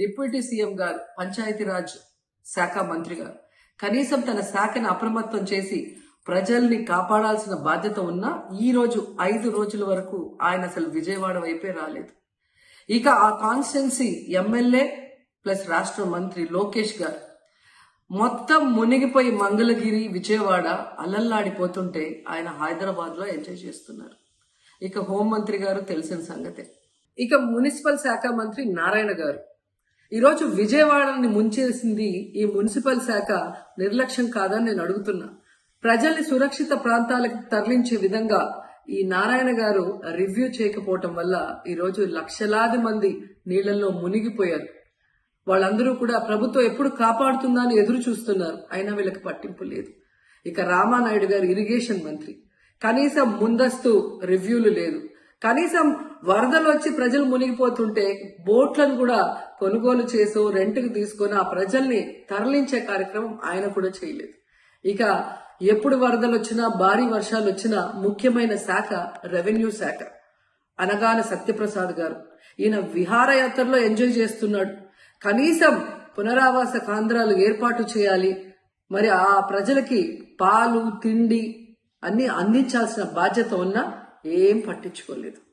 Deputy CM గారు పంచాయతీరాజ్ శాఖ మంత్రి గారు. కనీసం తన శాఖను అప్రమత్తం చేసి ప్రజల్ని కాపాడాల్సిన బాధ్యత ఉన్నా ఈ రోజు ఐదు రోజుల వరకు ఆయన అసలు విజయవాడ వైపే రాలేదు. ఇక ఆ కాన్స్టెన్సీ ఎమ్మెల్యే ప్లస్ రాష్ట్ర మంత్రి లోకేష్ గారు. మొత్తం మునిగిపోయి మంగళగిరి విజయవాడ అల్లల్లాడిపోతుంటే ఆయన హైదరాబాద్లో ఎంజాయ్ చేస్తున్నారు. ఇక హోంమంత్రి గారు తెలిసిన సంగతే. ఇక మున్సిపల్ శాఖ మంత్రి నారాయణ గారు. ఈరోజు విజయవాడని ముంచేసింది ఈ మున్సిపల్ శాఖ నిర్లక్ష్యం కాదని నేను అడుగుతున్నా. ప్రజల్ని సురక్షిత ప్రాంతాలకు తరలించే విధంగా ఈ నారాయణ గారు రివ్యూ చేయకపోవటం వల్ల ఈరోజు లక్షలాది మంది నీళ్ళలో మునిగిపోయారు. వాళ్ళందరూ కూడా ప్రభుత్వం ఎప్పుడు కాపాడుతుందా అని ఎదురు చూస్తున్నారు. అయినా వీళ్ళకి పట్టింపు లేదు. ఇక రామానాయుడు గారు ఇరిగేషన్ మంత్రి. కనీసం ముందస్తు రివ్యూలు లేదు. కనీసం వరదలు వచ్చి ప్రజలు మునిగిపోతుంటే బోట్లను కూడా కొనుగోలు చేసో రెంట్కి తీసుకొని ఆ ప్రజల్ని తరలించే కార్యక్రమం ఆయన కూడా చేయలేదు. ఇక ఎప్పుడు వరదలు వచ్చినా భారీ వర్షాలు వచ్చినా ముఖ్యమైన శాఖ రెవెన్యూ శాఖ. అనగాన సత్యప్రసాద్ గారు ఈయన విహారయాత్రలో ఎంజాయ్ చేస్తున్నాడు. కనీసం పునరావాస కేంద్రాలు ఏర్పాటు చేయాలి. మరి ఆ ప్రజలకి పాలు తిండి అన్ని అందించాల్సిన బాధ్యత ఉన్నా ఏం పట్టించుకోలేదు.